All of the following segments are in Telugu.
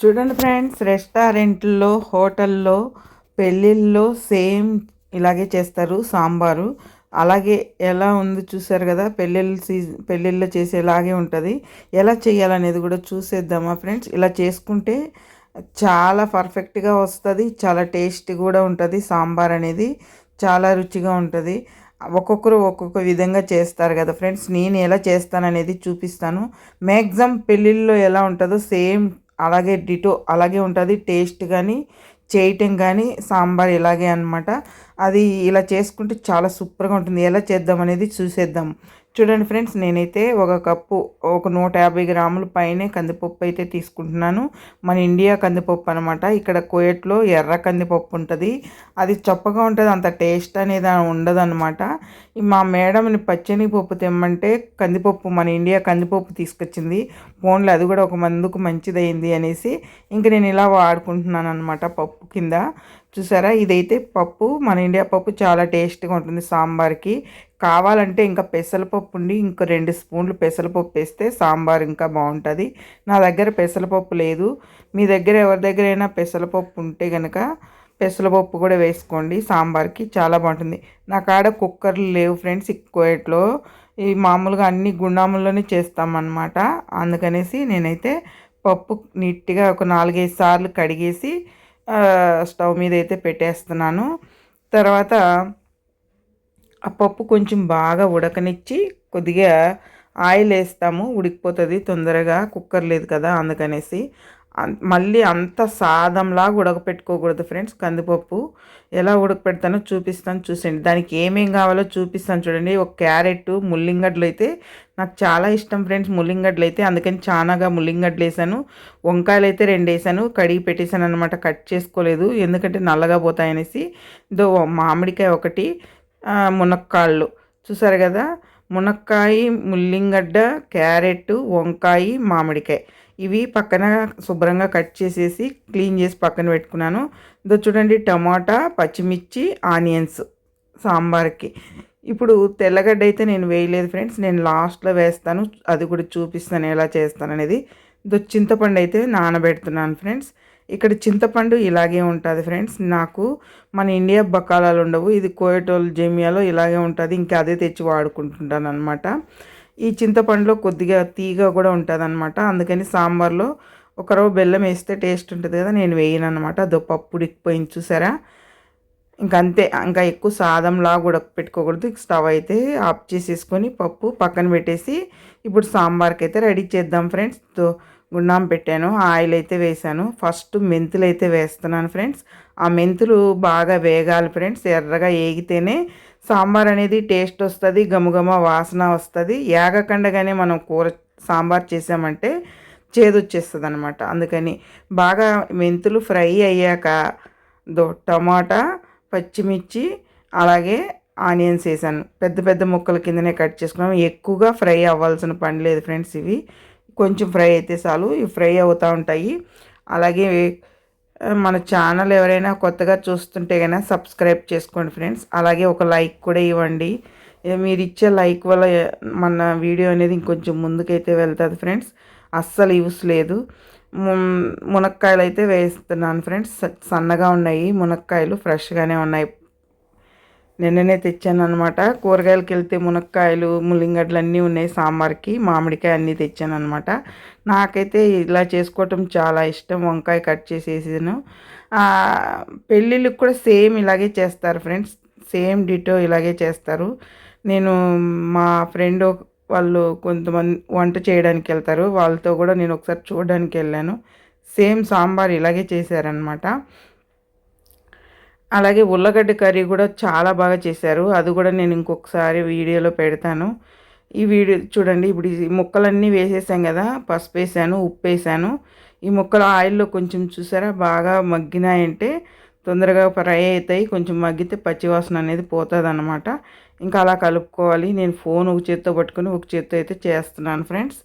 చూడండి ఫ్రెండ్స్ రెస్టారెంట్లో హోటల్లో పెళ్ళిళ్ళలో సేమ్ ఇలాగే చేస్తారు సాంబారు. అలాగే ఎలా ఉంది చూసారు కదా పెళ్ళిళ్ళ సీజన్ పెళ్ళిళ్ళలో చేసేలాగే ఉంటుంది. ఎలా చేయాలనేది కూడా చూసేద్దామా ఫ్రెండ్స్? ఇలా చేసుకుంటే చాలా పర్ఫెక్ట్గా వస్తుంది చాలా టేస్ట్ కూడా ఉంటుంది సాంబార్ అనేది చాలా రుచిగా ఉంటుంది. ఒక్కొక్కరు ఒక్కొక్క విధంగా చేస్తారు కదా ఫ్రెండ్స్ నేను ఎలా చేస్తాననేది చూపిస్తాను. మ్యాక్సిమం పెళ్ళిళ్ళలో ఎలా ఉంటుందో సేమ్ అలాగే డిటో అలాగే ఉంటుంది. టేస్ట్ కానీ చేయటం కానీ సాంబార్ ఇలాగే అనమాట అది ఇలా చేసుకుంటే చాలా సూపర్గా ఉంటుంది. ఎలా చేద్దాం అనేది చూసేద్దాం. చూడండి ఫ్రెండ్స్ నేనైతే ఒక కప్పు ఒక నూట యాభై గ్రాముల పైనే కందిపప్పు అయితే తీసుకుంటున్నాను. మన ఇండియా కందిపప్పు అనమాట ఇక్కడ కోయట్లో ఎర్ర కందిపప్పు ఉంటుంది. అది చప్పగా ఉంటుంది అంత టేస్ట్ అనేది ఉండదన్నమాట. మా మేడంని పచ్చని పప్పు తెమ్మంటే కందిపప్పు మన ఇండియా కందిపప్పు తీసుకొచ్చింది. ఫోన్లో అది కూడా ఒక మందుకు మంచిదైంది అనేసి ఇంక నేను ఇలా వాడుకుంటున్నాను అనమాట పప్పు కింద. చూసారా? ఇదైతే పప్పు మన ఇండియా పప్పు చాలా టేస్ట్గా ఉంటుంది సాంబార్కి. కావాలంటే ఇంకా పెసరపప్పు ఉండి ఇంకా రెండు స్పూన్లు పెసరపప్పు వేస్తే సాంబార్ ఇంకా బాగుంటుంది. నా దగ్గర పెసరపప్పు లేదు. మీ దగ్గర ఎవరి దగ్గరైనా పెసరపప్పు ఉంటే కనుక పెసరపప్పు కూడా వేసుకోండి. సాంబార్కి చాలా బాగుంటుంది. నా కాడ కుక్కర్లు లేవు ఫ్రెండ్స్ ఎక్కువట్లో ఈ మామూలుగా అన్ని గుండాముల్లోనే చేస్తామన్నమాట. అందుకనేసి నేనైతే పప్పు నీట్గా ఒక నాలుగైదు సార్లు కడిగేసి స్టవ్ మీద అయితే పెట్టేస్తున్నాను. తర్వాత ఆ పప్పు కొంచెం బాగా ఉడకనిచ్చి కొద్దిగా ఆయిల్ వేస్తాము. ఉడికిపోతుంది తొందరగా. కుక్కర్ లేదు కదా అందుకనేసి. మళ్ళీ అంత సాదంలాగా ఉడకపెట్టుకోకూడదు ఫ్రెండ్స్. కందిపప్పు ఎలా ఉడకపెడతానో చూపిస్తాను. చూసండి దానికి ఏమేం కావాలో చూపిస్తాను చూడండి. ఒక క్యారెట్ ముల్లింగడ్లు అయితే నాకు చాలా ఇష్టం ఫ్రెండ్స్. ముల్లింగడ్లు అయితే అందుకని చాలాగా ముల్లింగడ్లు వేసాను. వంకాయలు అయితే రెండు వేసాను. కడిగి పెట్టేశాను అనమాట కట్ చేసుకోలేదు. ఎందుకంటే నల్లగా పోతాయనేసి. దో మామిడికాయ ఒకటి మునక్కాళ్ళు. చూసారు కదా? మునక్కాయ ముల్లింగడ్డ క్యారెట్ వంకాయ మామిడికాయ. ఇవి పక్కన శుభ్రంగా కట్ చేసేసి క్లీన్ చేసి పక్కన పెట్టుకున్నాను. ఇదో చూడండి టమాటా పచ్చిమిర్చి ఆనియన్స్ సాంబార్కి. ఇప్పుడు తెల్లగడ్డ అయితే నేను వేయలేదు ఫ్రెండ్స్. నేను లాస్ట్లో వేస్తాను. అది కూడా చూపిస్తాను ఎలా చేస్తాను అనేది ఇదో చింతపండు అయితే నానబెడుతున్నాను ఫ్రెండ్స్. ఇక్కడ చింతపండు ఇలాగే ఉంటుంది ఫ్రెండ్స్. నాకు మన ఇండియా బకాలాలు ఉండవు. ఇది కోయటోల్ జేమియాలో ఇలాగే ఉంటుంది. ఇంకా అదే తెచ్చి వాడుకుంటుంటాను అనమాట ఈ చింతపండులో కొద్దిగా తీగ కూడా ఉంటుంది అనమాట అందుకని సాంబార్లో ఒక రవ్వ బెల్లం వేస్తే టేస్ట్ ఉంటుంది కదా నేను వేయను అనమాట అదో పప్పు ఉడికిపోయింది చూసారా? ఇంకా అంతే. ఇంకా ఎక్కువ సాదంలా కూడా పెట్టుకోకూడదు. స్టవ్ అయితే ఆఫ్ చేసేసుకొని పప్పు పక్కన పెట్టేసి ఇప్పుడు సాంబార్కి అయితే రెడీ చేద్దాం ఫ్రెండ్స్. గుండాం పెట్టాను ఆయిల్ అయితే వేసాను ఫస్ట్ మెంతులు అయితే వేస్తున్నాను ఫ్రెండ్స్. ఆ మెంతులు బాగా వేగాలి ఫ్రెండ్స్. ఎర్రగా ఏగితేనే సాంబార్ అనేది టేస్ట్ వస్తుంది గమగమ వాసన వస్తుంది. ఏగకండగానే మనం కూర సాంబార్ చేసామంటే చేదు వచ్చేస్తుంది అనమాట అందుకని బాగా మెంతులు ఫ్రై అయ్యాక దో టమాటా పచ్చిమిర్చి అలాగే ఆనియన్స్ వేసాను పెద్ద పెద్ద ముక్కల కిందనే కట్ చేసుకున్నాం. ఎక్కువగా ఫ్రై అవ్వాల్సిన పని లేదు ఫ్రెండ్స్ ఇవి. కొంచెం ఫ్రై అయితే చాలు. ఇవి ఫ్రై అవుతూ ఉంటాయి. అలాగే మన ఛానల్ ఎవరైనా కొత్తగా చూస్తుంటే కనుక సబ్స్క్రైబ్ చేసుకోండి ఫ్రెండ్స్. అలాగే ఒక లైక్ కూడా ఇవ్వండి. మీరు ఇచ్చే లైక్ వల్ల మన వీడియో అనేది ఇంకొంచెం ముందుకైతే వెళ్తుంది ఫ్రెండ్స్. అస్సలు యూస్ లేదు. మునక్కాయలు అయితే వేస్తున్నాను ఫ్రెండ్స్. సన్నగా ఉన్నాయి మునక్కాయలు ఫ్రెష్గానే ఉన్నాయి. నిన్ననే తెచ్చాను అనమాట కూరగాయలకి వెళ్తే మునక్కాయలు ముల్లింగడ్లు అన్నీ ఉన్నాయి సాంబార్కి మామిడికాయ అన్నీ తెచ్చాను అనమాట నాకైతే ఇలా చేసుకోవటం చాలా ఇష్టం. వంకాయ కట్ చేసేసాను. పెళ్ళిళ్ళకి కూడా సేమ్ ఇలాగే చేస్తారు ఫ్రెండ్స్. సేమ్ డిటో ఇలాగే చేస్తారు. నేను మా ఫ్రెండ్ వాళ్ళు కొంతమంది వంట చేయడానికి వెళ్తారు. వాళ్ళతో కూడా నేను ఒకసారి చూడడానికి వెళ్ళాను సేమ్ సాంబార్ ఇలాగే చేశారనమాట అలాగే ఉల్లగడ్డ కర్రీ కూడా చాలా బాగా చేశారు. అది కూడా నేను ఇంకొకసారి వీడియోలో పెడతాను. ఈ వీడియో చూడండి ఇప్పుడు ఈ ముక్కలన్నీ వేసేసాం కదా పసుపు వేసాను ఉప్పు వేసాను. ఈ ముక్కలు ఆయిల్లో కొంచెం చూసారా బాగా మగ్గినాయంటే తొందరగా ఫ్రై అవుతాయి. కొంచెం మగ్గితే పచ్చివాసన అనేది పోతుంది అనమాట ఇంకా అలా కలుపుకోవాలి. నేను ఫోన్ ఒక చేత్తో పట్టుకొని ఒక చేత్తో అయితే చేస్తున్నాను ఫ్రెండ్స్.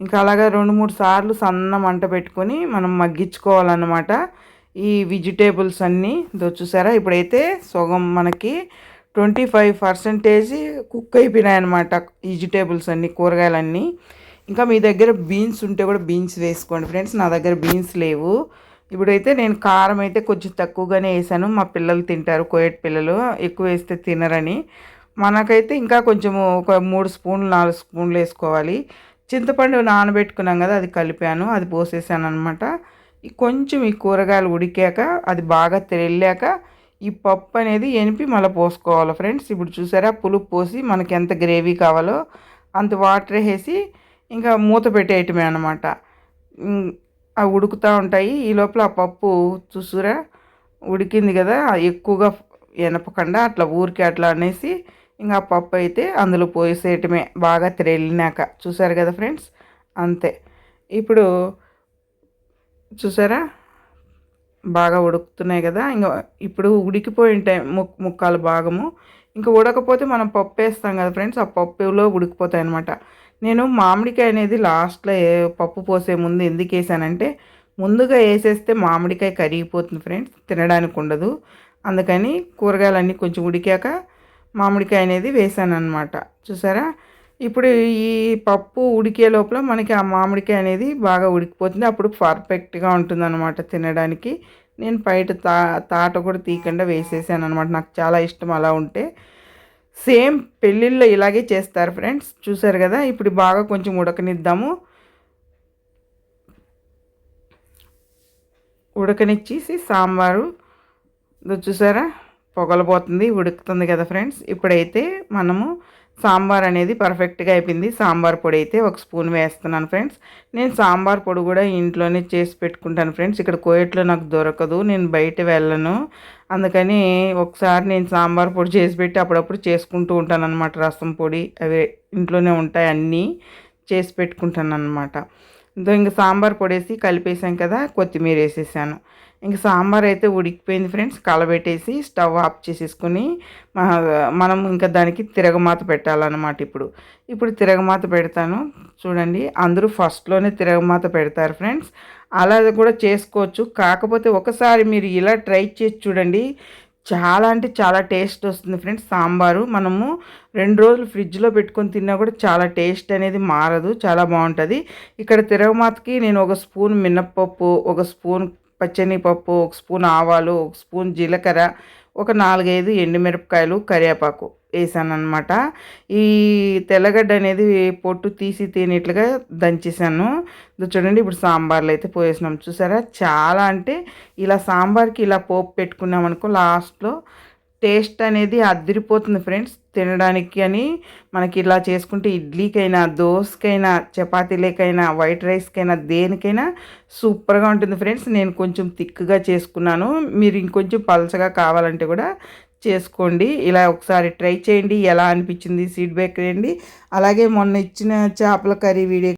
ఇంకా అలాగా రెండు మూడు సార్లు సన్న మంట పెట్టుకొని మనం మగ్గించుకోవాలన్నమాట. ఈ వెజిటేబుల్స్ అన్నీ చూసారా ఇప్పుడైతే సగం మనకి ట్వంటీ ఫైవ్ పర్సెంటేజ్ కుక్ అయిపోయినాయి అనమాట వెజిటేబుల్స్ అన్నీ కూరగాయలన్నీ. ఇంకా మీ దగ్గర బీన్స్ ఉంటే కూడా బీన్స్ వేసుకోండి ఫ్రెండ్స్ నా దగ్గర బీన్స్ లేవు. ఇప్పుడైతే నేను కారం అయితే కొంచెం తక్కువగానే వేసాను. మా పిల్లలు తింటారు కోయట్ పిల్లలు ఎక్కువ వేస్తే తినరని. మనకైతే ఇంకా కొంచెము ఒక మూడు స్పూన్లు నాలుగు స్పూన్లు వేసుకోవాలి. చింతపండు నానబెట్టుకున్నాం కదా అది కలిపాను అది పోసేసాను అనమాట కొంచెం ఈ కూరగాయలు ఉడికాక అది బాగా తెల్లాక ఈ పప్పు అనేది ఎనిపి మళ్ళీ పోసుకోవాలి ఫ్రెండ్స్. ఇప్పుడు చూసారా పులుపు పోసి మనకి ఎంత గ్రేవీ కావాలో అంత వాటర్ వేసి ఇంకా మూత పెట్టేయటమే అనమాట అవి ఉడుకుతూ ఉంటాయి. ఈ లోపల ఆ పప్పు చూసురా ఉడికింది కదా ఎక్కువగా ఎనపకుండా అట్లా ఊరికి అట్లా అనేసి ఇంకా ఆ పప్పు అయితే అందులో పోసేయటమే బాగా తెరిలినాక. చూసారు కదా ఫ్రెండ్స్ అంతే. ఇప్పుడు చూసారా? బాగా ఉడుకుతున్నాయి కదా. ఇంకా ఇప్పుడు ఉడికిపోయి ఉంటాయి ముక్ ముక్కాలు భాగము. ఇంకా ఉడకపోతే మనం పప్పు వేస్తాం కదా ఫ్రెండ్స్. ఆ పప్పులో ఉడికిపోతాయి అనమాట నేను మామిడికాయ అనేది లాస్ట్లో పప్పు పోసే ముందు ఎందుకు వేసానంటే ముందుగా వేసేస్తే మామిడికాయ కరిగిపోతుంది ఫ్రెండ్స్. తినడానికి ఉండదు. అందుకని కూరగాయలన్నీ కొంచెం ఉడికాక మామిడికాయ అనేది వేసాను అనమాట చూసారా? ఇప్పుడు ఈ పప్పు ఉడికే లోపల మనకి ఆ మామిడికాయ అనేది బాగా ఉడికిపోతుంది. అప్పుడు పర్ఫెక్ట్గా ఉంటుంది అనమాట తినడానికి. నేను బయట తా తాట కూడా తీయకుండా వేసేసాను అనమాట నాకు చాలా ఇష్టం అలా ఉంటే. సేమ్ పెళ్ళిళ్ళలో ఇలాగే చేస్తారు ఫ్రెండ్స్. చూసారు కదా? ఇప్పుడు బాగా కొంచెం ఉడకనిద్దాము. ఉడకనిచ్చేసి సాంబారు. చూసారా? పొగలబోతుంది ఉడుకుతుంది కదా ఫ్రెండ్స్. ఇప్పుడైతే మనము సాంబార్ అనేది పర్ఫెక్ట్గా అయిపోయింది. సాంబార్ పొడి అయితే ఒక స్పూన్ వేస్తున్నాను ఫ్రెండ్స్. నేను సాంబార్ పొడి కూడా ఇంట్లోనే చేసి పెట్టుకుంటాను ఫ్రెండ్స్. ఇక్కడ కోయట్లో నాకు దొరకదు. నేను బయట వెళ్ళను. అందుకని ఒకసారి నేను సాంబార్ పొడి చేసి పెట్టి అప్పుడప్పుడు చేసుకుంటూ ఉంటాను అనమాట రసం పొడి అవి ఇంట్లోనే ఉంటాయి అన్నీ చేసి పెట్టుకుంటాను అనమాట ఇంకా సాంబార్ పొడేసి కలిపేసాం కదా కొత్తిమీర వేసేసాను. ఇంక సాంబార్ అయితే ఉడికిపోయింది ఫ్రెండ్స్ కలబెట్టేసి స్టవ్ ఆఫ్ చేసేసుకుని మనం ఇంకా దానికి తిరగమాత పెట్టాలన్నమాట ఇప్పుడు. ఇప్పుడు తిరగమాత పెడతాను. చూడండి అందరూ ఫస్ట్లోనే తిరగమాత పెడతారు ఫ్రెండ్స్. అలా కూడా చేసుకోవచ్చు. కాకపోతే ఒకసారి మీరు ఇలా ట్రై చేసి చూడండి చాలా అంటే చాలా టేస్ట్ వస్తుంది ఫ్రెండ్స్. సాంబారు మనము రెండు రోజులు ఫ్రిడ్జ్లో పెట్టుకొని తిన్నా కూడా చాలా టేస్ట్ అనేది మారదు చాలా బాగుంటుంది. ఇక్కడ తిరగమాతకి నేను ఒక స్పూన్ మినప్పప్పు ఒక స్పూన్ పచ్చనిపప్పు ఒక స్పూన్ ఆవాలు ఒక స్పూన్ జీలకర్ర ఒక నాలుగైదు ఎండుమిరపకాయలు కరివేపాకు. వేసాను అనమాట ఈ తెల్లగడ్డ అనేది పొట్టు తీసి తినేట్లుగా దంచేసాను. చూడండి ఇప్పుడు సాంబార్లు అయితే పోసేసినాం చూసారా? చాలా అంటే ఇలా సాంబార్కి ఇలా పోపు పెట్టుకున్నాం అనుకో లాస్ట్లో టేస్ట్ అనేది అదిరిపోతుంది ఫ్రెండ్స్. తినడానికి అని మనకి ఇలా చేసుకుంటే ఇడ్లీకైనా దోసకైనా చపాతీలకైనా వైట్ రైస్కైనా దేనికైనా సూపర్గా ఉంటుంది ఫ్రెండ్స్. నేను కొంచెం థిక్గా చేసుకున్నాను. మీరు ఇంకొంచెం పలచగా కావాలంటే కూడా చేసుకోండి. ఇలా ఒకసారి ట్రై చేయండి. ఎలా అనిపించింది? ఫీడ్బ్యాక్ చేయండి అలాగే మొన్న ఇచ్చిన చేపల కర్రీ వీడియో